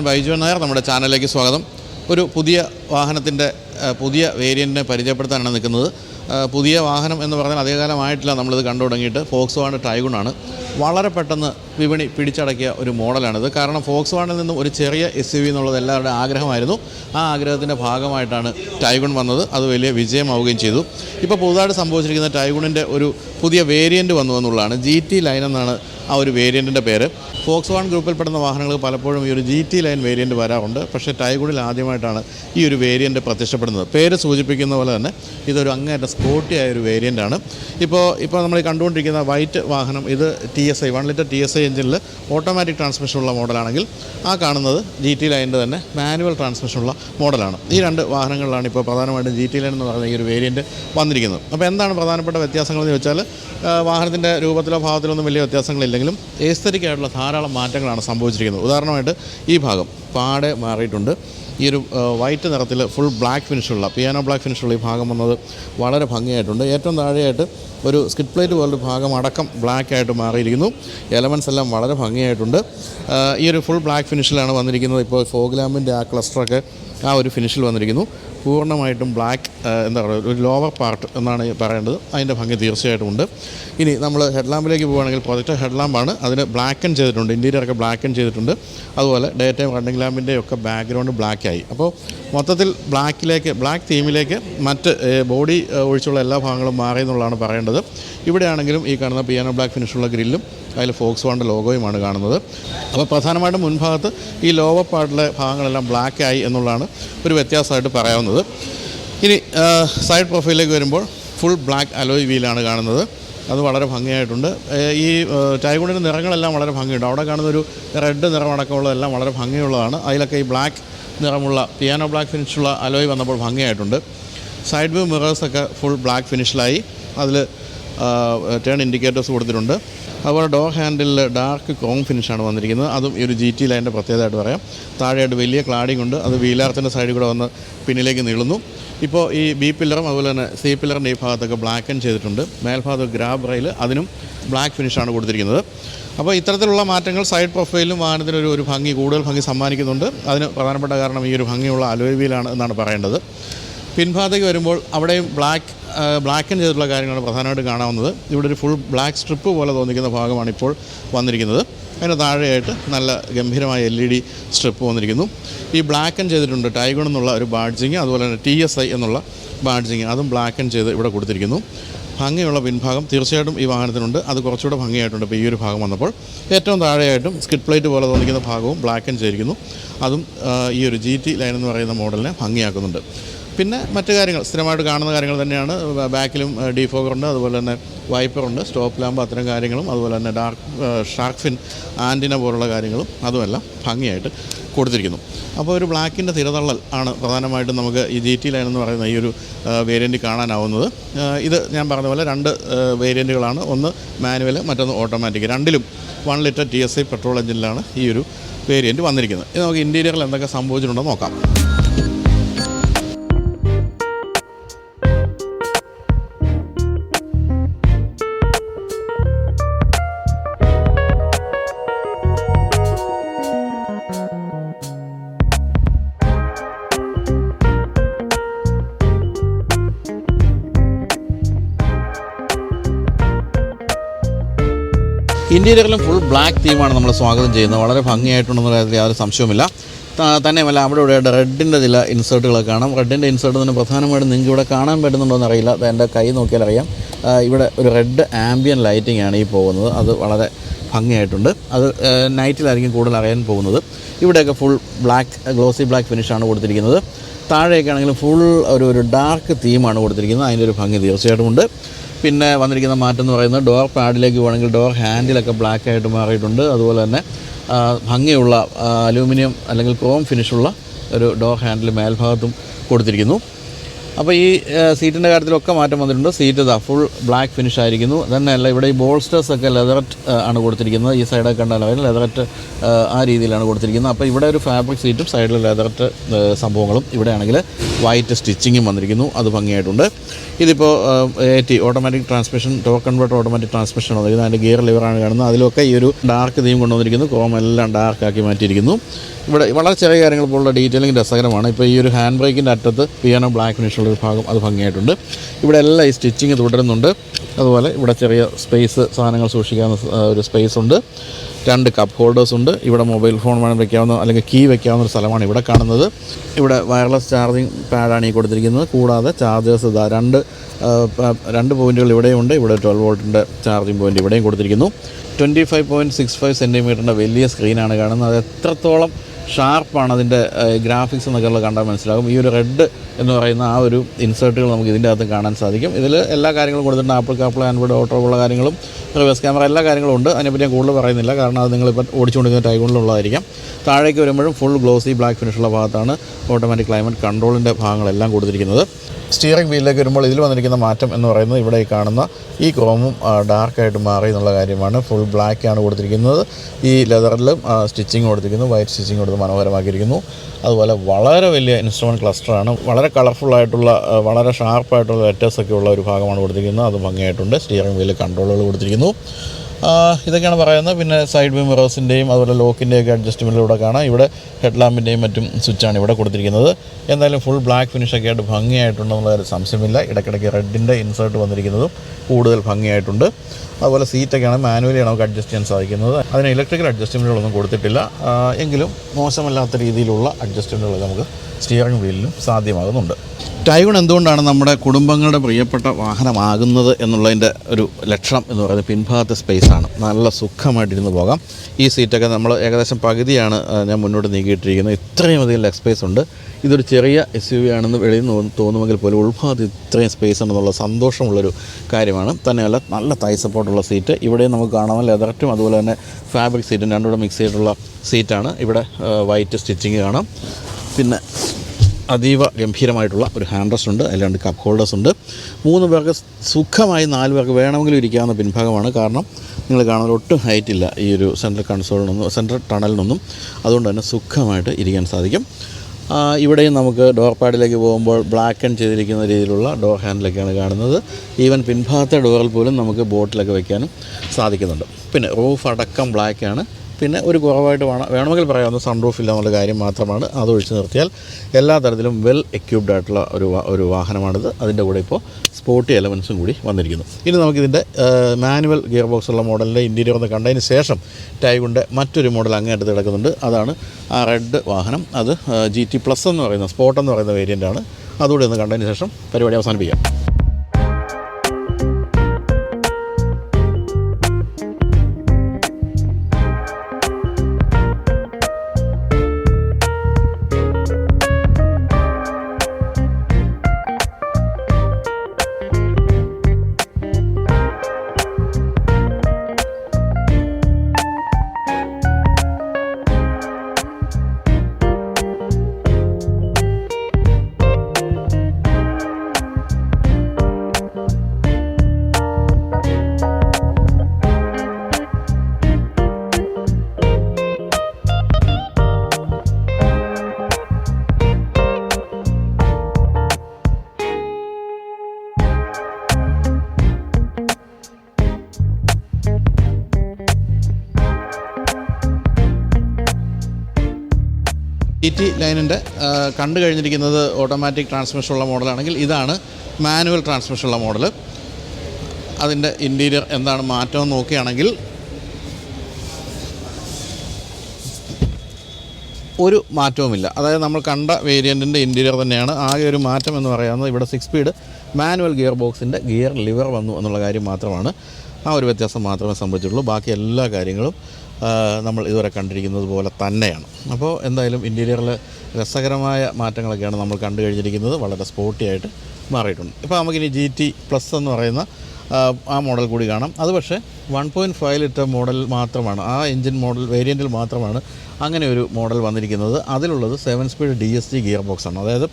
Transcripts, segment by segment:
ഞാൻ ബൈജു നായർ നമ്മുടെ ചാനലിലേക്ക് സ്വാഗതം. ഒരു പുതിയ വാഹനത്തിന്റെ പുതിയ വേരിയന്റിനെ പരിചയപ്പെടുത്താനാണ് നിൽക്കുന്നത്. പുതിയ വാഹനം എന്ന് പറഞ്ഞാൽ അധികകാലമായിട്ടില്ല നമ്മളിത് കണ്ടു തുടങ്ങിയിട്ട് ഫോക്സ് വാണ് ടൈഗുണാണ് വളരെ പെട്ടെന്ന് വിപണി പിടിച്ചടക്കിയ ഒരു മോഡലാണിത്. കാരണം ഫോക്സ് വാണിൽ നിന്നും ഒരു ചെറിയ എസ് യു എന്നുള്ളത് എല്ലാവരുടെ ആഗ്രഹമായിരുന്നു. ആ ആഗ്രഹത്തിന്റെ ഭാഗമായിട്ടാണ് ടൈഗുൺ വന്നത്. അത് വലിയ വിജയമാവുകയും ചെയ്തു. ഇപ്പോൾ പുതുതായിട്ട് സംഭവിച്ചിരിക്കുന്ന ടൈഗുണിന്റെ ഒരു പുതിയ വേരിയന്റ് വന്നു എന്നുള്ളതാണ്. ജി ടി ലൈൻ എന്നാണ് ആ ഒരു വേരിയന്റിന്റെ പേര്. ഫോക്സ് വാൺ ഗ്രൂപ്പിൽപ്പെടുന്ന വാഹനങ്ങൾ പലപ്പോഴും ഈ ഒരു ജി ടി ലൈൻ വേരിയന്റ് വരാറുണ്ട്. പക്ഷേ ടൈഗുഡിൽ ആദ്യമായിട്ടാണ് ഈ ഒരു വേരിയന്റ് പ്രത്യക്ഷപ്പെടുന്നത്. പേര് സൂചിപ്പിക്കുന്ന പോലെ തന്നെ ഇതൊരു അങ്ങേറ്റ സ്പോർട്ടി ആയ ഒരു വേരിയന്റാണ് ഇപ്പോൾ ഇപ്പോൾ നമ്മൾ കണ്ടുകൊണ്ടിരിക്കുന്ന വൈറ്റ് വാഹനം ഇത് T S I one litre T S I എഞ്ചിനിൽ ഓട്ടോമാറ്റിക് ട്രാൻസ്മിഷനുള്ള മോഡലാണെങ്കിൽ ആ കാണുന്നത് ജി ടി ലൈനിന്റെ തന്നെ മാനുവൽ ട്രാൻസ്മിഷൻ ഉള്ള മോഡലാണ് ഈ രണ്ട് വാഹനങ്ങളിലാണ് ഇപ്പോൾ പ്രധാനമായിട്ടും ജി ടി ലൈൻ എന്ന് പറയുന്ന ഈ ഒരു വേരിയന്റ് വന്നിരിക്കുന്നത്. അപ്പോൾ എന്താണ് പ്രധാനപ്പെട്ട വ്യത്യാസങ്ങളെന്ന് ചോദിച്ചാൽ വാഹനത്തിന്റെ രൂപത്തിലോ ഭാവത്തിലോ ഒന്നും വലിയ വ്യത്യാസങ്ങളില്ലെങ്കിലും ഏസ്തറ്റിക് ഏസ്തരിക്കായിട്ടുള്ള ധാരാളം മാറ്റങ്ങളാണ് സംഭവിച്ചിരിക്കുന്നത്. ഉദാഹരണമായിട്ട് ഈ ഭാഗം പാടെ മാറിയിട്ടുണ്ട്. ഈ ഒരു വൈറ്റ് നിറത്തിൽ ഫുൾ ബ്ലാക്ക് ഫിനിഷുള്ള പിയാനോ ബ്ലാക്ക് ഫിനിഷുള്ള ഈ ഭാഗം വന്നത് വളരെ ഭംഗിയായിട്ടുണ്ട്. ഏറ്റവും താഴെയായിട്ട് ഒരു സ്കിറ്റ് പ്ലേറ്റ് പോലൊരു ഭാഗം അടക്കം ബ്ലാക്ക് ആയിട്ട് മാറിയിരിക്കുന്നു. എലമെൻസ് എല്ലാം വളരെ ഭംഗിയായിട്ടുണ്ട്. ഈ ഒരു ഫുൾ ബ്ലാക്ക് ഫിനിഷിലാണ് വന്നിരിക്കുന്നത്. ഇപ്പോൾ ഫോഗ്ലാമിന്റെ ആ ക്ലസ്റ്ററൊക്കെ ആ ഒരു ഫിനിഷിൽ വന്നിരിക്കുന്നു. പൂർണമായിട്ടും ബ്ലാക്ക് എന്താ പറയുക ഒരു ലോവർ പാർട്ട് എന്നാണ് പറയേണ്ടത്. അതിന്റെ ഭംഗി തീർച്ചയായിട്ടും ഉണ്ട്. ഇനി നമ്മൾ ഹെഡ് ലാമ്പിലേക്ക് പോവുകയാണെങ്കിൽ പ്രൊജക്റ്റ് ഹെഡ് ലാമ്പാണ് അതിന് ബ്ലാക്കൻ ചെയ്തിട്ടുണ്ട്. ഇന്റീരിയറൊക്കെ ബ്ലാക്കൻ ചെയ്തിട്ടുണ്ട്. അതുപോലെ ഡേ ടൈം റണ്ണിംഗ് ലാമ്പിന്റെ ഒക്കെ ബാക്ക്ഗ്രൗണ്ട് ബ്ലാക്കായി അപ്പോൾ മൊത്തത്തിൽ ബ്ലാക്കിലേക്ക് ബ്ലാക്ക് തീമിലേക്ക് മറ്റ് ബോഡി ഒഴിച്ചുള്ള എല്ലാ ഭാഗങ്ങളും മാറി എന്നുള്ളതാണ് പറയേണ്ടത്. ഇവിടെയാണെങ്കിലും ഈ കാണുന്ന പിയാനോ ബ്ലാക്ക് ഫിനിഷുള്ള ഗ്രില്ലും അതിൽ ഫോക്സ് വാണിന്റെ ലോഗോയുമാണ് കാണുന്നത്. അപ്പോൾ പ്രധാനമായിട്ടും മുൻഭാഗത്ത് ഈ ലോവർ പാർട്ടിലെ ഭാഗങ്ങളെല്ലാം ബ്ലാക്കായി എന്നുള്ളതാണ് ഒരു വ്യത്യാസമായിട്ട് പറയാവുന്നത്. ഇനി സൈഡ് പ്രൊഫൈലിലേക്ക് വരുമ്പോൾ ഫുൾ ബ്ലാക്ക് അലോയ് വീലാണ് കാണുന്നത്. അത് വളരെ ഭംഗിയായിട്ടുണ്ട്. ഈ ടൈഗുണിന്റെ നിറങ്ങളെല്ലാം വളരെ ഭംഗിയുണ്ട്. അവിടെ കാണുന്ന ഒരു റെഡ് നിറമടക്കമുള്ളതെല്ലാം വളരെ ഭംഗിയുള്ളതാണ്. അതിലൊക്കെ ഈ ബ്ലാക്ക് നിറമുള്ള പിയാനോ ബ്ലാക്ക് ഫിനിഷുള്ള അലോയ് വന്നപ്പോൾ ഭംഗിയായിട്ടുണ്ട്. സൈഡ് വ്യൂ മിറേഴ്സൊക്കെ ഫുൾ ബ്ലാക്ക് ഫിനിഷിലായി അതിൽ ടേൺ ഇൻഡിക്കേറ്റേഴ്സ് കൊടുത്തിട്ടുണ്ട്. അതുപോലെ ഡോ ഹാൻഡിലിൽ ഡാർക്ക് കോങ് ഫിനിഷാണ് വന്നിരിക്കുന്നത്. അതും ഈ ഒരു ജി ടി ലൈന്റെ പ്രത്യേകതയായിട്ട് പറയാം. താഴെയായിട്ട് വലിയ ക്ലാഡിംഗ് ഉണ്ട്. അത് വീലാർത്തിന്റെ സൈഡിൽ കൂടെ വന്ന് പിന്നിലേക്ക് നീളുന്നു. ഇപ്പോൾ ഈ ബി പില്ലറും അതുപോലെ തന്നെ സി പില്ലറിന്റെ ഈ ഭാഗത്തൊക്കെ ബ്ലാക്കൻ ചെയ്തിട്ടുണ്ട്. മേൽഭാഗത്ത് ഗ്രാബ് റെയിൽ അതിനും ബ്ലാക്ക് ഫിനിഷാണ് കൊടുത്തിരിക്കുന്നത്. അപ്പോൾ ഇത്തരത്തിലുള്ള മാറ്റങ്ങൾ സൈഡ് പ്രൊഫൈലും വാഹനത്തിന് ഒരു ഒരു ഭംഗി കൂടുതൽ ഭംഗി സമ്മാനിക്കുന്നുണ്ട്. അതിന് പ്രധാനപ്പെട്ട കാരണം ഈ ഒരു ഭംഗിയുള്ള അലോയ് വീലാണ് എന്നാണ് പറയേണ്ടത്. പിൻഭാഗത്തേക്ക് വരുമ്പോൾ അവിടെയും ബ്ലാക്ക് ബ്ലാക്കൻ ചെയ്തിട്ടുള്ള കാര്യങ്ങളാണ് പ്രധാനമായിട്ട് കാണാവുന്നത്. ഇവിടെ ഒരു ഫുൾ ബ്ലാക്ക് സ്ട്രിപ്പ് പോലെ തോന്നിക്കുന്ന ഭാഗമാണ് ഇപ്പോൾ വന്നിരിക്കുന്നത്. അതിന് താഴെയായിട്ട് നല്ല ഗംഭീരമായ എൽ ഇ ഡി സ്ട്രിപ്പ് വന്നിരിക്കുന്നു. ഈ ബ്ലാക്കൻ ചെയ്തിട്ടുണ്ട് ടൈഗൺ എന്നുള്ള ഒരു ബാഡ്ജിങ് അതുപോലെ തന്നെ ടി എസ് ഐ എന്നുള്ള ബാഡ്ജിങ് അതും ബ്ലാക്കൻ ചെയ്ത് ഇവിടെ കൊടുത്തിരിക്കുന്നു. ഭംഗിയുള്ള പിൻഭാഗം തീർച്ചയായിട്ടും ഈ വാഹനത്തിനുണ്ട്. അത് കുറച്ചുകൂടെ ഭംഗിയായിട്ടുണ്ട് ഇപ്പോൾ ഈ ഒരു ഭാഗം വന്നപ്പോൾ. ഏറ്റവും താഴെയായിട്ടും സ്കിഡ് പ്ലേറ്റ് പോലെ തോന്നിക്കുന്ന ഭാഗവും ബ്ലാക്ക് ബ്ലാക്കൻ ചെയ്തിരിക്കുന്നു. അതും ഈ ഒരു ജി ടി ലൈൻ എന്ന് പറയുന്ന മോഡലിനെ ഭംഗിയാക്കുന്നുണ്ട്. പിന്നെ മറ്റു കാര്യങ്ങൾ സ്ഥിരമായിട്ട് കാണുന്ന കാര്യങ്ങൾ തന്നെയാണ്. ബാക്കിലും ഡീഫോഗറുണ്ട് അതുപോലെ തന്നെ വൈപ്പറുണ്ട് സ്റ്റോപ്പ് ലാമ്പ് അത്തരം കാര്യങ്ങളും അതുപോലെ തന്നെ ഡാർക്ക് ഷാർക്ക് ഫിൻ ആന്റിന പോലുള്ള കാര്യങ്ങളും അതുമെല്ലാം ഭംഗിയായിട്ട് കൊടുത്തിരിക്കുന്നു. അപ്പോൾ ഒരു ബ്ലാക്കിന്റെ തിരതള്ളൽ ആണ് പ്രധാനമായിട്ടും നമുക്ക് ഈ ജി ടി ലൈൻ എന്ന് പറയുന്ന ഈ ഒരു വേരിയന്റ് കാണാനാവുന്നത്. ഇത് ഞാൻ പറഞ്ഞ പോലെ രണ്ട് വേരിയന്റുകളാണ് ഒന്ന് മാനുവൽ മറ്റൊന്ന് ഓട്ടോമാറ്റിക്. രണ്ടിലും one litre T S I petrol എഞ്ചിനിലാണ് ഈ ഒരു വേരിയന്റ് വന്നിരിക്കുന്നത്. ഇത് നമുക്ക് ഇന്റീരിയറിൽ എന്തൊക്കെ സംഭവിച്ചിട്ടുണ്ടോ നോക്കാം. ഇന്റീരിയറിലും ഫുൾ ബ്ലാക്ക് തീമാണ് നമ്മൾ സ്വാഗതം ചെയ്യുന്നത്. വളരെ ഭംഗിയായിട്ടുണ്ടെന്ന കാര്യത്തിൽ യാതൊരു സംശയവുമില്ല. തന്നെ തന്നെയുമല്ല അവിടെ ഇവിടെ റെഡിന്റെ ചില ഇൻസേർട്ടുകളൊക്കെ കാണാം. റെഡിന്റെ ഇൻസേർട്ട് തന്നെ പ്രധാനമായിട്ടും നിങ്ങൾക്ക് ഇവിടെ കാണാൻ പറ്റുന്നുണ്ടോ എന്നറിയില്ല. എന്റെ കൈ നോക്കിയാൽ അറിയാം. ഇവിടെ ഒരു റെഡ് ആംബിയൻ ലൈറ്റിംഗ് ആണ് ഈ പോകുന്നത്. അത് വളരെ ഭംഗിയായിട്ടുണ്ട്. അത് നൈറ്റിലായിരിക്കും കൂടുതൽ അറിയാൻ പോകുന്നത്. ഇവിടെയൊക്കെ ഫുൾ ബ്ലാക്ക് ഗ്ലോസി ബ്ലാക്ക് ഫിനിഷാണ് കൊടുത്തിരിക്കുന്നത്. താഴെയൊക്കെ ആണെങ്കിലും ഫുൾ ഒരു ഒരു ഡാർക്ക് തീമാണ് കൊടുത്തിരിക്കുന്നത്. അതിന്റെ ഒരു ഭംഗി തീർച്ചയായിട്ടും ഉണ്ട്. പിന്നെ വന്നിരിക്കുന്ന മാറ്റം എന്ന് പറയുന്നത് ഡോർ പാഡിലേക്ക് പോകണമെങ്കിൽ ഡോർ ഹാൻഡിലൊക്കെ ബ്ലാക്ക് ആയിട്ട് മാറിയിട്ടുണ്ട്. അതുപോലെ തന്നെ ഭംഗിയുള്ള അലൂമിനിയം അല്ലെങ്കിൽ ക്രോം ഫിനിഷുള്ള ഒരു ഡോർ ഹാൻഡിൽ മേൽഭാഗത്തും കൊടുത്തിരിക്കുന്നു. അപ്പോൾ ഈ സീറ്റിന്റെ കാര്യത്തിലൊക്കെ മാറ്റം വന്നിട്ടുണ്ട്. സീറ്റ് ഇതാ ഫുൾ ബ്ലാക്ക് ഫിനിഷ് ആയിരിക്കുന്നു. തന്നെയല്ല ഇവിടെ ഈ ബോൾസ്റ്റേഴ്സ് ഒക്കെ ലെതററ്റ് ആണ് കൊടുത്തിരിക്കുന്നത്. ഈ സൈഡൊക്കെ കണ്ടാൽ അവർ ലെതററ്റ് ആ രീതിയിലാണ് കൊടുത്തിരിക്കുന്നത്. അപ്പോൾ ഇവിടെ ഒരു ഫാബ്രിക് സീറ്റും സൈഡിൽ ലെതററ്റ് സംഭവങ്ങളും ഇവിടെ ആണെങ്കിൽ വൈറ്റ് സ്റ്റിച്ചിങ്ങും വന്നിരിക്കുന്നു. അത് ഭംഗിയായിട്ടുണ്ട്. ഇതിപ്പോൾ എ ടി ഓട്ടോമാറ്റിക് ട്രാൻസ്മിഷൻ ടോ കൺവേർട്ടർ ഓട്ടോമാറ്റിക് ട്രാൻസ്മിഷൻ ഇത് അതിന്റെ ഗിയർ ലിവറാണ് കാണുന്നത്. അതിലൊക്കെ ഈ ഒരു ഡാർക്ക് തീം കൊണ്ടുവന്നിരിക്കുന്നു. കോം എല്ലാം ഡാർക്ക് ആക്കി മാറ്റിയിരിക്കുന്നു. ഇവിടെ വളരെ ചെറിയ കാര്യങ്ങൾ പോലുള്ള ഡീറ്റെയിലിംഗ് രസകരമാണ്. ഇപ്പോൾ ഈ ഒരു ഹാൻഡ് ബ്രേക്കിന്റെ അറ്റത്ത് പിയാനോ ബ്ലാക്ക് ഫിനിഷുള്ള ഒരു ഭാഗം അത് ഭംഗിയായിട്ടുണ്ട്. ഇവിടെ എല്ലാം ഈ സ്റ്റിച്ചിങ് തുടരുന്നുണ്ട്. അതുപോലെ ഇവിടെ ചെറിയ സ്പേസ് സാധനങ്ങൾ സൂക്ഷിക്കാവുന്ന ഒരു സ്പേസ് ഉണ്ട്. രണ്ട് കപ്പ് ഹോൾഡേഴ്സ് ഉണ്ട്. ഇവിടെ മൊബൈൽ ഫോൺ വേണം വയ്ക്കാവുന്ന അല്ലെങ്കിൽ കീ വയ്ക്കാവുന്ന ഒരു സ്ഥലമാണ് ഇവിടെ കാണുന്നത്. ഇവിടെ വയർലെസ് ചാർജിങ് പാഡാണ് ഈ കൊടുത്തിരിക്കുന്നത്. കൂടാതെ ചാർജേഴ്സ് ഇതാ രണ്ട് രണ്ട് പോയിന്റുകൾ ഇവിടെയുണ്ട്. ഇവിടെ ട്വൽവ് വോൾട്ടിന്റെ ചാർജിങ് പോയിന്റ് ഇവിടെയും കൊടുത്തിരിക്കുന്നു. Twenty five point six five സെന്റിമീറ്ററിന്റെ വലിയ സ്ക്രീനാണ് കാണുന്നത്. അത് എത്രത്തോളം ഷാർപ്പാണ് അതിന്റെ ഗ്രാഫിക്സ് എന്നൊക്കെ ഉള്ളത് കണ്ടാൽ മനസ്സിലാകും. ഈ ഒരു റെഡ് എന്ന് പറയുന്ന ആ ഒരു ഇൻസേർട്ടുകൾ നമുക്ക് ഇതിന്റെ അകത്ത് കാണാൻ സാധിക്കും. ഇതിൽ എല്ലാ കാര്യങ്ങളും കൊടുത്തിട്ടുണ്ട്. ആപ്പിൾ കാപ്പിൾ ആൻഡ്രോയിഡ് ഓട്ടോ ഉള്ള കാര്യങ്ങളും റിവേഴ്സ് ക്യാമറ എല്ലാ കാര്യങ്ങളും ഉണ്ട്. അതിനെപ്പറ്റി ഞാൻ കൂടുതൽ പറയുന്നില്ല. കാരണം അത് നിങ്ങളിപ്പോൾ ഓടിച്ചുകൊണ്ടിരിക്കുന്ന ടൈഗോണിലുള്ളതായിരിക്കും താഴേക്ക് വരുമ്പോഴും ഫുൾ ഗ്ലോസി ബ്ലാക്ക് ഫിനിഷുള്ള ഭാഗത്താണ് ഓട്ടോമാറ്റിക് ക്ലൈമറ്റ് കൺട്രോളിന്റെ ഭാഗങ്ങളെല്ലാം കൊടുത്തിരിക്കുന്നത്. സ്റ്റിയറിംഗ് വീലിലേക്ക് വരുമ്പോൾ ഇതിൽ വന്നിരിക്കുന്ന മാറ്റം എന്ന് പറയുന്നത് ഇവിടെ കാണുന്ന ഈ ക്രോമും ഡാർക്കായിട്ട് മാറി എന്നുള്ള കാര്യമാണ്. ഫുൾ ബ്ലാക്ക് ആണ് കൊടുത്തിരിക്കുന്നത്. ഈ ലെതറിലും സ്റ്റിച്ചിങ് കൊടുത്തിരിക്കുന്നു. വൈറ്റ് സ്റ്റിച്ചിങ് കൊടുത്ത് മനോഹരമാക്കിയിരിക്കുന്നു. അതുപോലെ വളരെ വലിയ ഇൻസ്ട്രുമെന്റ് ക്ലസ്റ്ററാണ് വളരെ കളർഫുള്ളായിട്ടുള്ള വളരെ ഷാർപ്പായിട്ടുള്ള ലെറ്റേഴ്സൊക്കെ ഉള്ള ഒരു ഭാഗമാണ് കൊടുത്തിരിക്കുന്നത്. അത് ഭംഗിയായിട്ടുണ്ട്. സ്റ്റിയറിംഗ് വീലിൽ കൺട്രോളുകൾ കൊടുത്തിരിക്കുന്നു. ഇതൊക്കെയാണ് പറയുന്നത്. പിന്നെ സൈഡ് വ്യൂ മിറേഴ്സിന്റെയും അതുപോലെ ലോക്കിന്റെയൊക്കെ അഡ്ജസ്റ്റ്മെന്റിലൂടെ കാണാം. ഇവിടെ ഹെഡ് ലാമ്പിന്റെയും മറ്റും സ്വിച്ചാണ് ഇവിടെ കൊടുത്തിരിക്കുന്നത്. എന്തായാലും ഫുൾ ബ്ലാക്ക് ഫിനിഷൊക്കെ ആയിട്ട് ഭംഗിയായിട്ടുണ്ടെന്നുള്ള സംശയമില്ല. ഇടയ്ക്കിടയ്ക്ക് റെഡിന്റെ ഇൻസേർട്ട് വന്നിരിക്കുന്നതും കൂടുതൽ ഭംഗിയായിട്ടുണ്ട്. അതുപോലെ സീറ്റൊക്കെയാണ് മാനുവലിയാണ് നമുക്ക് അഡ്ജസ്റ്റ് ചെയ്യാൻ സാധിക്കുന്നത്. അതിന് ഇലക്ട്രിക്കൽ അഡ്ജസ്റ്റ്മെന്റുകളൊന്നും കൊടുത്തിട്ടില്ല. എങ്കിലും മോശമല്ലാത്ത രീതിയിലുള്ള അഡ്ജസ്റ്റ്മെന്റുകൾ നമുക്ക് സ്റ്റിയറിംഗ് വീലിലും സാധ്യമാകുന്നുണ്ട്. ടൈഗൺ എന്തുകൊണ്ടാണ് നമ്മുടെ കുടുംബങ്ങളുടെ പ്രിയപ്പെട്ട വാഹനമാകുന്നത് എന്നുള്ളതിന്റെ ഒരു ലക്ഷണം എന്ന് പറയുന്നത് പിൻഭാഗത്തെ സ്പേസാണ്. നല്ല സുഖമായിട്ടിരുന്ന് പോകാം. ഈ സീറ്റൊക്കെ നമ്മൾ ഏകദേശം പകുതിയാണ് ഞാൻ മുന്നോട്ട് നീക്കിയിട്ടിരിക്കുന്നത്. ഇത്രയും അധികം ലെഗ് സ്പേസ് ഉണ്ട്. ഇതൊരു ചെറിയ എസ് യു വി ആണെന്ന് വെളിയിൽ നിന്ന് തോന്നുമെങ്കിൽ പോലും ഉൾഭാഗത്ത് ഇത്രയും സ്പേസ് ഉണ്ടെന്നുള്ള സന്തോഷമുള്ളൊരു കാര്യമാണ്. തന്നെയല്ല നല്ല തൈ സപ്പോർട്ടുള്ള സീറ്റ് ഇവിടെ നമുക്ക് കാണാം ലെതർറ്റും അതുപോലെ തന്നെ ഫാബ്രിക് സീറ്റും രണ്ടും കൂടെ മിക്സ് ചെയ്തിട്ടുള്ള സീറ്റാണ് ഇവിടെ വൈറ്റ് സ്റ്റിച്ചിങ് കാണാം. പിന്നെ അതീവ ഗംഭീരമായിട്ടുള്ള ഒരു ഹാൻഡ് റെസ്റ്റ് ഉണ്ട് അല്ലാണ്ട് കപ്പ് ഹോൾഡേഴ്സ് ഉണ്ട്. മൂന്ന് പേർക്ക് സുഖമായി നാല് പേർക്ക് വേണമെങ്കിലും ഇരിക്കാവുന്ന പിൻഭാഗമാണ്. കാരണം നിങ്ങൾ കാണാൻ ഒട്ടും ഹൈറ്റ് ഇല്ല ഈ ഒരു സെൻട്രൽ കൺസോളിനൊന്നും സെൻട്രൽ ടണലിനൊന്നും അതുകൊണ്ട് തന്നെ സുഖമായിട്ട് ഇരിക്കാൻ സാധിക്കും. ഇവിടെയും നമുക്ക് ഡോർ പാഡിലേക്ക് പോകുമ്പോൾ ബ്ലാക്ക് ആൻഡ് ചെയ്തിരിക്കുന്ന രീതിയിലുള്ള ഡോർ ഹാൻഡിലൊക്കെയാണ് കാണുന്നത്. ഈവൻ പിൻഭാഗത്തെ ഡോറിൽ പോലും നമുക്ക് ബോട്ടിലൊക്കെ വെക്കാനും സാധിക്കുന്നുണ്ട്. പിന്നെ റൂഫ് അടക്കം ബ്ലാക്കാണ് പിന്നെ ഒരു കുറവായിട്ട് വേണം വേണമെങ്കിൽ പറയാവുന്ന സൺറൂഫ് ഇല്ല എന്നുള്ള കാര്യം മാത്രമാണ്. അത് ഒഴിച്ചു നിർത്തിയാൽ എല്ലാ തരത്തിലും വെൽ എക്യൂബ്ഡ് ആയിട്ടുള്ള ഒരു ഒരു വാഹനമാണിത്. അതിന്റെ കൂടെ ഇപ്പോൾ സ്പോർട്ടി എലമെൻസും കൂടി വന്നിരിക്കുന്നു. ഇനി നമുക്കിതിന്റെ മാനുവൽ ഗിയർ ബോക്സ് ഉള്ള മോഡലിന്റെ ഇന്റീരിയർ ഒന്ന് കണ്ടതിന് ശേഷം ടൈഗുണ്ട് മറ്റൊരു മോഡൽ അങ്ങേയറ്റത്ത് കിടക്കുന്നുണ്ട്. അതാണ് ആ റെഡ് വാഹനം. അത് ജി ടി പ്ലസ് എന്ന് പറയുന്ന സ്പോട്ട് എന്ന് പറയുന്ന വേരിയന്റാണ് അതുകൂടി ഒന്ന് കണ്ടതിന് ശേഷം പരിപാടി അവസാനിപ്പിക്കാം. ഇ ടി ലൈനിന്റെ കണ്ടു കഴിഞ്ഞിരിക്കുന്നത് ഓട്ടോമാറ്റിക് ട്രാൻസ്മിഷൻ ഉള്ള മോഡലാണെങ്കിൽ ഇതാണ് മാനുവൽ ട്രാൻസ്മിഷൻ ഉള്ള മോഡൽ അതിന്റെ ഇന്റീരിയർ എന്താണ് മാറ്റം നോക്കുകയാണെങ്കിൽ ഒരു മാറ്റവുമില്ല. അതായത് നമ്മൾ കണ്ട വേരിയന്റിന്റെ ഇന്റീരിയർ തന്നെയാണ്. ആകെ ഒരു മാറ്റം എന്ന് പറയുന്നത് ഇവിടെ സിക്സ് സ്പീഡ് മാനുവൽ ഗിയർ ബോക്സിന്റെ ഗിയർ ലിവർ വന്നു എന്നുള്ള കാര്യം മാത്രമാണ്. ആ ഒരു വ്യത്യാസം മാത്രമേ സംഭവിച്ചിട്ടുള്ളൂ. ബാക്കി എല്ലാ കാര്യങ്ങളും നമ്മൾ ഇതുവരെ കണ്ടിരിക്കുന്നത് പോലെ തന്നെയാണ്. അപ്പോൾ എന്തായാലും ഇന്റീരിയറിൽ രസകരമായ മാറ്റങ്ങളൊക്കെയാണ് നമ്മൾ കണ്ടു കഴിഞ്ഞിരിക്കുന്നത്. വളരെ സ്പോർട്ടിയായിട്ട് മാറിയിട്ടുണ്ട്. ഇപ്പോൾ നമുക്കിനി ജി ടി പ്ലസ് എന്ന് പറയുന്ന ആ, മോഡൽ കൂടി കാണാം. അത് പക്ഷേ one point five litre model മാത്രമാണ്. ആ എഞ്ചിൻ മോഡൽ വേരിയന്റിൽ മാത്രമാണ് അങ്ങനെ ഒരു മോഡൽ വന്നിരിക്കുന്നത്. അതിലുള്ളത് seven speed D S G gear box ആണ്. അതായത്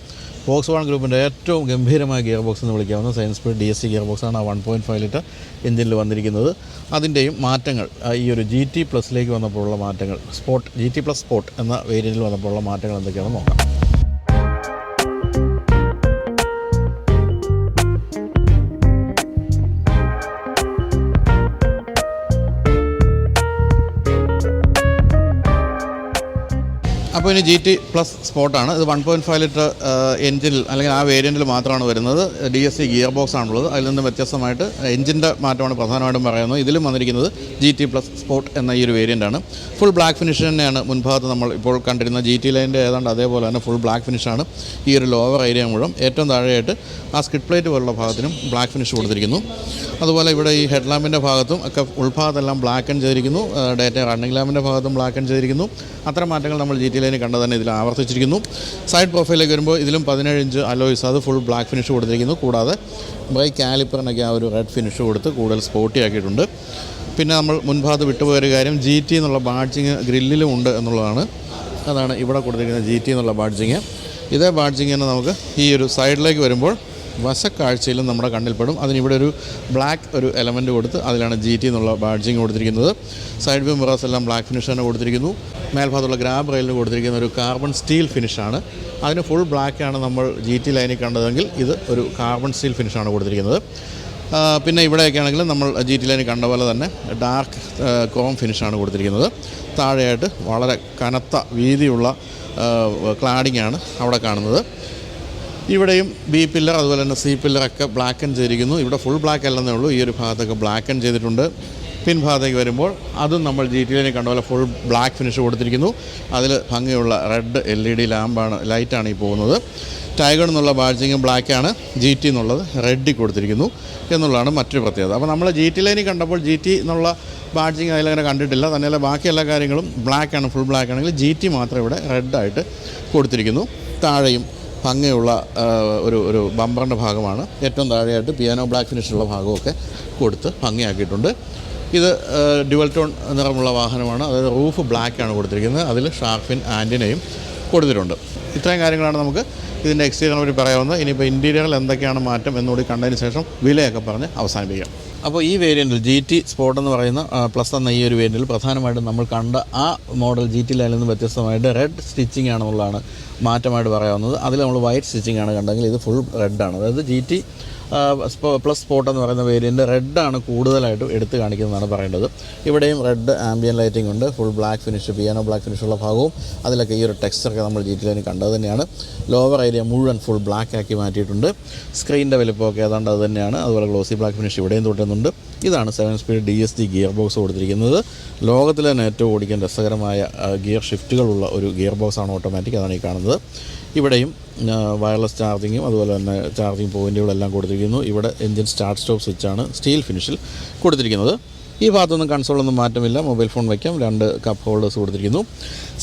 ഫോക്സ് വൺ ഗ്രൂപ്പിന്റെ ഏറ്റവും ഗംഭീരമായ ഗിയർ ബോക്സ് എന്ന് വിളിക്കാവുന്ന seven speed D S G gear ബോക്സാണ് ആ വൺ പോയിന്റ് ഫൈവ് ലിറ്റർ എഞ്ചിനിൽ വന്നിരിക്കുന്നത്. അതിന്റെയും മാറ്റങ്ങൾ ഈ ഒരു ജി ടി പ്ലസിലേക്ക് വന്നപ്പോഴുള്ള മാറ്റങ്ങൾ sport G T plus sport എന്ന വേരിയന്റിൽ വന്നപ്പോഴുള്ള മാറ്റങ്ങൾ എന്തൊക്കെയാണെന്ന് നോക്കാം. അപ്പോൾ ഇനി ജി ടി പ്ലസ് സ്പോട്ടാണ് ഇത് വൺ പോയിന്റ് ഫൈവ് ലിറ്റർ എഞ്ചിനിൽ അല്ലെങ്കിൽ ആ വേരിയന്റിൽ മാത്രമാണ് വരുന്നത്. D S C gear box ആണുള്ളത്. അതിൽ നിന്ന് വ്യത്യസ്തമായിട്ട് എഞ്ചിന്റെ മാറ്റമാണ് പ്രധാനമായിട്ടും പറയുന്നത്. ഇതിലും വന്നിരിക്കുന്നത് ജി ടി പ്ലസ് സ്പോട്ട് എന്ന ഈ ഒരു വേരിയന്റാണ് ഫുൾ ബ്ലാക്ക് ഫിനിഷ് തന്നെയാണ് മുൻഭാഗത്ത് നമ്മൾ ഇപ്പോൾ കണ്ടിരുന്ന ജി ടി ലൈന്റെ ഏതാണ്ട് അതേപോലെ തന്നെ ഫുൾ ബ്ലാക്ക് ഫിനിഷാണ് ഈ ഒരു ലോവർ ഏരിയ മുഴുവൻ. ഏറ്റവും താഴെയായിട്ട് ആ സ്കിഡ് പ്ലേറ്റ് പോലുള്ള ഭാഗത്തിനും ബ്ലാക്ക് ഫിനിഷ് കൊടുത്തിരിക്കുന്നു. അതുപോലെ ഇവിടെ ഈ ഹെഡ് ലാമ്പിന്റെ ഭാഗത്തും ഒക്കെ ഉൾഭാഗത്തെല്ലാം ബ്ലാക്ക് ആൻഡ് ചെയ്തിരിക്കുന്നു ഡേറ്റ റണ്ണിംഗ് ലാമ്പിന്റെ ഭാഗത്തും ബ്ലാക്ക് ആൻഡ് ചെയ്തിരിക്കുന്നു. അത്ര മാറ്റങ്ങൾ നമ്മൾ ജി ടി ലൈനിൽ കണ്ടത് തന്നെ ഇതിൽ ആവർത്തിച്ചിരിക്കുന്നു. സൈഡ് പ്രൊഫൈലേക്ക് വരുമ്പോൾ ഇതിലും പതിനേഴ് ഇഞ്ച് അലോയ്സ് അത് ഫുൾ ബ്ലാക്ക് ഫിനിഷ് കൊടുത്തിരിക്കുന്നു. കൂടാതെ ബൈ കാലിപ്പറിനൊക്കെ ആ ഒരു റെഡ് ഫിനിഷ് കൊടുത്ത് കൂടുതൽ സ്പോട്ടി ആക്കിയിട്ടുണ്ട്. പിന്നെ നമ്മൾ മുൻഭാഗത്ത് വിട്ടുപോയൊരു കാര്യം ജി ടി എന്നുള്ള ബാഡ്ജിങ് ഗ്രില്ലിലും ഉണ്ട് എന്നുള്ളതാണ്. അതാണ് ഇവിടെ കൊടുത്തിരിക്കുന്ന ജി ടി എന്നുള്ള ബാഡ്ജിങ് ഇതേ ബാഡ്ജിങ് തന്നെ നമുക്ക് ഈ ഒരു സൈഡിലേക്ക് വരുമ്പോൾ വശക്കാഴ്ചയിലും നമ്മുടെ കണ്ണിൽപ്പെടും. അതിനിവിടെ ഒരു ബ്ലാക്ക് ഒരു എലമെന്റ് കൊടുത്ത് അതിലാണ് ജി ടി എന്നുള്ള ബാഡ്ജിങ് കൊടുത്തിരിക്കുന്നത്. സൈഡ് വ്യൂ മിറേഴ്സ് എല്ലാം ബ്ലാക്ക് ഫിനിഷ് തന്നെ കൊടുത്തിരിക്കുന്നു. മേൽഭാഗത്തുള്ള ഗ്രാബ് റെയിലിന് കൊടുത്തിരിക്കുന്ന ഒരു കാർബൺ സ്റ്റീൽ ഫിനിഷാണ് അതിന് ഫുൾ ബ്ലാക്കാണ് നമ്മൾ ജി ടി ലൈനിൽ കണ്ടതെങ്കിൽ ഇത് ഒരു കാർബൺ സ്റ്റീൽ ഫിനിഷാണ് കൊടുത്തിരിക്കുന്നത്. പിന്നെ ഇവിടെയൊക്കെ ആണെങ്കിൽ നമ്മൾ ജി ടി ലൈനിൽ കണ്ട പോലെ തന്നെ ഡാർക്ക് ക്രോം ഫിനിഷാണ് കൊടുത്തിരിക്കുന്നത്. താഴെയായിട്ട് വളരെ കനത്ത വീതിയുള്ള ക്ലാഡിംഗ് ആണ് അവിടെ കാണുന്നത്. ഇവിടെയും ബി പില്ലർ അതുപോലെ തന്നെ സി പില്ലറൊക്കെ ബ്ലാക്ക് ആൻഡ് ചെയ്തിരിക്കുന്നു. ഇവിടെ ഫുൾ ബ്ലാക്ക് അല്ലെന്നേ ഉള്ളൂ. ഈ ഒരു ഭാഗത്തൊക്കെ ബ്ലാക്ക് ആൻഡ് ചെയ്തിട്ടുണ്ട്. പിൻഭാഗത്തേക്ക് വരുമ്പോൾ അതും നമ്മൾ ജി ടി ലൈനിൽ കണ്ട പോലെ ഫുൾ ബ്ലാക്ക് ഫിനിഷ് കൊടുത്തിരിക്കുന്നു. അതിൽ ഭംഗിയുള്ള റെഡ് എൽ ഇ ഡി ലാമ്പാണ് ലൈറ്റാണ് ഈ പോകുന്നത്. ടൈഗർ എന്നുള്ള ബാഡ്ജിങ്ങും ബ്ലാക്കാണ് ജി ടി എന്നുള്ളത് റെഡിൽ കൊടുത്തിരിക്കുന്നു എന്നുള്ളതാണ് മറ്റൊരു പ്രത്യേകത. അപ്പോൾ നമ്മൾ ജി ടി ലൈനിൽ കണ്ടപ്പോൾ ജി ടി എന്നുള്ള ബാഡ്ജിങ് അതിലങ്ങനെ കണ്ടിട്ടില്ല. തന്നെയല്ല ബാക്കി എല്ലാ കാര്യങ്ങളും ബ്ലാക്കാണ് ഫുൾ ബ്ലാക്ക് ആണെങ്കിൽ ജി ടി മാത്രം ഇവിടെ റെഡായിട്ട് കൊടുത്തിരിക്കുന്നു. താഴെയും ഭംഗിയുള്ള ഒരു ഒരു ബമ്പറിന്റെ ഭാഗമാണ്. ഏറ്റവും താഴെയായിട്ട് പിയാനോ ബ്ലാക്ക് ഫിനിഷുള്ള ഭാഗമൊക്കെ കൊടുത്ത് ഭംഗിയാക്കിയിട്ടുണ്ട്. ഇത് ഡ്യുവൽ ടോൺ നിറമുള്ള വാഹനമാണ്. അതായത് റൂഫ് ബ്ലാക്കാണ് കൊടുത്തിരിക്കുന്നത്. അതിൽ ഷാർഫിൻ ആന്റിനയും കൊടുത്തിട്ടുണ്ട്. ഇത്രയും കാര്യങ്ങളാണ് നമുക്ക് ഇതിന്റെ എക്സ്റ്റീരിയറിനെ പറ്റി പറയാവുന്നത്. ഇനിയിപ്പോൾ ഇന്റീരിയറിൽ എന്തൊക്കെയാണ് മാറ്റം എന്നുകൂടി കണ്ടതിന് ശേഷം വിലയൊക്കെ പറഞ്ഞ് അവസാനിപ്പിക്കാം. അപ്പോൾ ഈ വേരിയന്റിൽ ജി ടി സ്പോട്ട് എന്ന് പറയുന്ന പ്ലസ് എന്ന ഈ ഒരു വേരിയന്റിൽ പ്രധാനമായിട്ടും നമ്മൾ കണ്ട ആ മോഡൽ ജി ടി ലൈനിൽ നിന്ന് വ്യത്യസ്തമായിട്ട് റെഡ് സ്റ്റിച്ചിങ് ആണെന്നുള്ളതാണ് മാറ്റമായിട്ട് പറയാവുന്നത്. അതിൽ നമ്മൾ വൈറ്റ് സ്റ്റിച്ചിങ് ആണ് കണ്ടെങ്കിൽ ഇത് ഫുൾ റെഡാണ് അതായത് ജി ടി പ്ലസ് സ്പോട്ട് എന്ന് പറയുന്ന വേരിയന്റ് റെഡാണ് കൂടുതലായിട്ടും എടുത്ത് കാണിക്കുന്നതാണ് പറയേണ്ടത്. ഇവിടെയും റെഡ് ആംബിയൻ ലൈറ്റിംഗ് ഉണ്ട്. Full black finish piano black ഫിനിഷുള്ള ഭാഗവും അതിലൊക്കെ ഈ ഒരു ടെക്സ്ചറൊക്കെ നമ്മൾ ജി ടി കണ്ടത് തന്നെയാണ്. ലോവർ ഏരിയ മുഴുവൻ ഫുൾ ബ്ലാക്ക് ആക്കി മാറ്റിയിട്ടുണ്ട്. സ്ക്രീനിന്റെ വലിപ്പമൊക്കെ ഏതാണ്ട് അത് തന്നെയാണ്. അതുപോലെ ഗ്ലോസി ബ്ലാക്ക് ഫിനിഷ് ഇവിടെയും തൊട്ടുന്നുണ്ട് ഇതാണ് seven speed D S D gear box കൊടുത്തിരിക്കുന്നത്. ലോകത്തിലെ തന്നെ ഏറ്റവും ഓടിക്കാൻ രസകരമായ ഗിയർ ഷിഫ്റ്റുകളുള്ള ഒരു ഗിയർ ബോക്സാണ് ഓട്ടോമാറ്റിക് അതാണ് ഈ കാണുന്നത്. ഇവിടെയും വയർലെസ് ചാർജിങ്ങും അതുപോലെ തന്നെ ചാർജിങ് പോയിന്റുകളെല്ലാം കൊടുത്തിരിക്കുന്നു. ഇവിടെ എഞ്ചിൻ സ്റ്റാർട്ട് സ്റ്റോപ്പ് സ്വിച്ചാണ് സ്റ്റീൽ ഫിനിഷിൽ കൊടുത്തിരിക്കുന്നത്. ഈ ഭാഗത്തൊന്നും കൺസോളൊന്നും മാറ്റമില്ല. മൊബൈൽ ഫോൺ വയ്ക്കാം. രണ്ട് കപ്പ് ഹോൾഡേഴ്സ് കൊടുത്തിരിക്കുന്നു.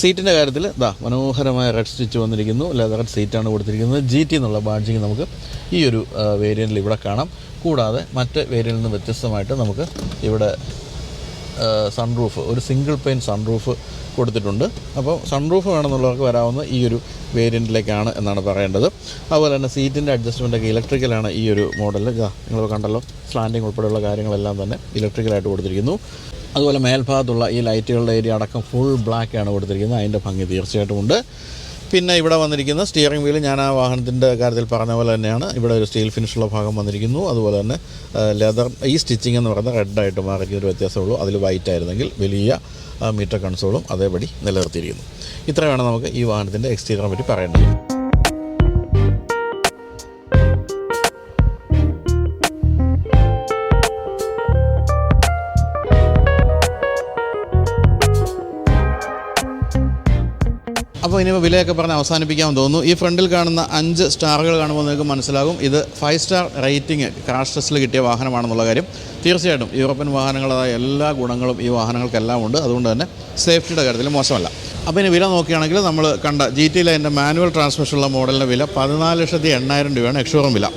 സീറ്റിന്റെ കാര്യത്തിൽ ദാ മനോഹരമായ റെഡ് സ്റ്റിച്ച് വന്നിരിക്കുന്നു. ലെതർ സീറ്റാണ് കൊടുത്തിരിക്കുന്നത്. ജി ടി എന്നുള്ള ബാഡ്ജിങ് നമുക്ക് ഈ ഒരു വേരിയന്റിൽ ഇവിടെ കാണാം. കൂടാതെ മറ്റ് വേരിയന്റിൽ നിന്ന് വ്യത്യസ്തമായിട്ട് നമുക്ക് ഇവിടെ സൺറൂഫ് ഒരു സിംഗിൾ പെയിൻ സൺറൂഫ് കൊടുത്തിട്ടുണ്ട്. അപ്പോൾ സൺറൂഫ് വേണമെന്നുള്ളവർക്ക് വരാവുന്ന ഈ ഒരു വേരിയന്റിലേക്കാണ് എന്നാണ് പറയേണ്ടത്. അതുപോലെ തന്നെ സീറ്റിന്റെ അഡ്ജസ്റ്റ്മെന്റൊക്കെ ഇലക്ട്രിക്കലാണ് ഈ ഒരു മോഡൽ നിങ്ങൾ കണ്ടല്ലോ സ്ലാൻഡിങ് ഉൾപ്പെടെയുള്ള കാര്യങ്ങളെല്ലാം തന്നെ ഇലക്ട്രിക്കലായിട്ട് കൊടുത്തിരിക്കുന്നു. അതുപോലെ മേൽഭാഗത്തുള്ള ഈ ലൈറ്റുകളുടെ ഏരിയ അടക്കം ഫുൾ ബ്ലാക്കാണ് കൊടുത്തിരിക്കുന്നത്. അതിന്റെ ഭംഗി തീർച്ചയായിട്ടും ഉണ്ട്. പിന്നെ ഇവിടെ വന്നിരിക്കുന്ന സ്റ്റിയറിംഗ് വീൽ ഞാൻ ആ വാഹനത്തിന്റെ കാര്യത്തിൽ പറഞ്ഞ പോലെ തന്നെയാണ്. ഇവിടെ ഒരു സ്റ്റീൽ ഫിനിഷുള്ള ഭാഗം വന്നിരിക്കുന്നു. അതുപോലെ തന്നെ ലെതർ ഈ സ്റ്റിച്ചിങ് എന്ന് പറയുന്നത് റെഡായിട്ട് മാറിയ ഒരു വ്യത്യാസമുള്ളൂ. അതിൽ വൈറ്റ് ആയിരുന്നെങ്കിൽ വലിയ മീറ്റർ കൺസോളും അതേപടി നിലനിർത്തിയിരിക്കുന്നു. ഇത്രയാണ് നമുക്ക് ഈ വാഹനത്തിന്റെ എക്സ്റ്റീരിയറിനെ പറ്റി പറയേണ്ടത്. അപ്പോൾ ഇനിയിപ്പോൾ വിലയൊക്കെ പറഞ്ഞ് അവസാനിപ്പിക്കാമെന്ന് തോന്നുന്നു. ഈ ഫ്രണ്ടിൽ കാണുന്ന അഞ്ച് സ്റ്റാറുകൾ കാണുമ്പോൾ നിങ്ങൾക്ക് മനസ്സിലാകും. ഇത് ഫൈവ് സ്റ്റാർ റേറ്റിംഗ് ക്രാഷ് ടെസ്റ്റിൽ കിട്ടിയ വാഹനമാണെന്നുള്ള കാര്യം. തീർച്ചയായിട്ടും യൂറോപ്യൻ വാഹനങ്ങളായ എല്ലാ ഗുണങ്ങളും ഈ വാഹനങ്ങൾക്കെല്ലാം ഉണ്ട്. അതുകൊണ്ട് തന്നെ സേഫ്റ്റിയുടെ കാര്യത്തിൽ മോശമല്ല. അപ്പോൾ ഇനി വില നോക്കുകയാണെങ്കിൽ നമ്മൾ കണ്ട ജി ടി ലൈന്റെ മാനുവൽ ട്രാൻസ്മിഷനുള്ള മോഡലിന്റെ വില പതിനാല് ലക്ഷത്തി എണ്ണായിരം രൂപയാണ് എക്ഷോറും വില.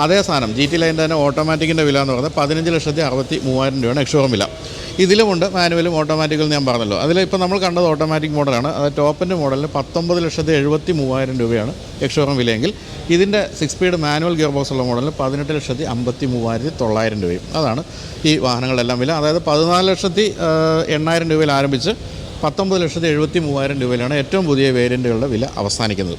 അതേ സാധനം ജി ടി ലൈന്റെ തന്നെ ഓട്ടോമാറ്റിക്കിന്റെ വില എന്ന് പറഞ്ഞാൽ പതിനഞ്ച് ലക്ഷത്തി അറുപത്തി മൂവായിരം രൂപയാണ് എക്ഷോറും വില. ഇതിലുമുണ്ട് മാനുവലും ഓട്ടോമാറ്റിക്കലും ഞാൻ പറഞ്ഞല്ലോ. അതിലിപ്പോൾ നമ്മൾ കണ്ടത് ഓട്ടോമാറ്റിക് മോഡലാണ്. അത് ടോപ്പിന്റെ മോഡലിന് പത്തൊമ്പത് ലക്ഷത്തി എഴുപത്തി മൂവായിരം രൂപയാണ് എക്സോറം വിലയെങ്കിൽ. ഇതിന്റെ six speed manual gear box ഉള്ള മോഡലിന് പതിനെട്ട് ലക്ഷത്തി അമ്പത്തി മൂവായിരത്തി തൊള്ളായിരം രൂപയും. അതാണ് ഈ വാഹനങ്ങളെല്ലാം വില. അതായത് പതിനാല് ലക്ഷത്തി എണ്ണായിരം രൂപയിൽ ആരംഭിച്ച് പത്തൊമ്പത് ലക്ഷത്തി എഴുപത്തി മൂവായിരം രൂപയിലാണ് ഏറ്റവും പുതിയ വേരിയന്റുകളുടെ വില അവസാനിക്കുന്നത്.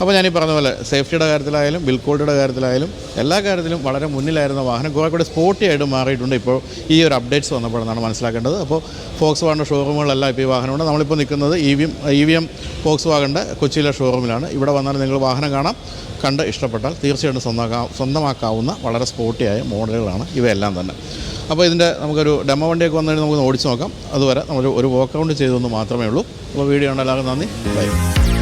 അപ്പോൾ ഞാനീ പറഞ്ഞ പോലെ സേഫ്റ്റിയുടെ കാര്യത്തിലായാലും ബിൽ ക്വാളിറ്റിയുടെ കാര്യത്തിലായാലും എല്ലാ കാര്യത്തിലും വളരെ മുന്നിലായിരുന്ന വാഹനം കുറേ കൂടി മാറിയിട്ടുണ്ട്. ഇപ്പോൾ ഈ ഒരു അപ്ഡേറ്റ്സ് വന്നപ്പോഴെന്നാണ് മനസ്സിലാക്കേണ്ടത്. അപ്പോൾ ഫോക്സ് വാഗന്റെ ഷോറൂമുകളെല്ലാം ഇപ്പോൾ ഈ വാഹനമുണ്ട്. നമ്മളിപ്പോൾ നിൽക്കുന്നത് E V M E V M Fox വാഗന്റെ കൊച്ചിയിലെ ഷോറൂമിലാണ് ഇവിടെ വന്നാൽ നിങ്ങൾ വാഹനം കാണാം. കണ്ട് ഇഷ്ടപ്പെട്ടാൽ തീർച്ചയായിട്ടും സ്വന്തമാക്കാ സ്വന്തമാക്കാവുന്ന വളരെ സ്പോർട്ടിയായ മോഡലുകളാണ് ഇവയെല്ലാം തന്നെ. അപ്പോൾ ഇതിന്റെ നമുക്കൊരു ഡെമോ വണ്ടിയൊക്കെ വന്നു കഴിഞ്ഞാൽ നമുക്ക് ഓടിച്ച് നോക്കാം. അതുവരെ നമ്മൾ ഒരു വോക്കൗണ്ട് ചെയ്തൊന്ന് മാത്രമേ ഉള്ളൂ. അപ്പോൾ വീഡിയോ ഉണ്ടെല്ലാവർക്കും നന്ദി. ബൈ.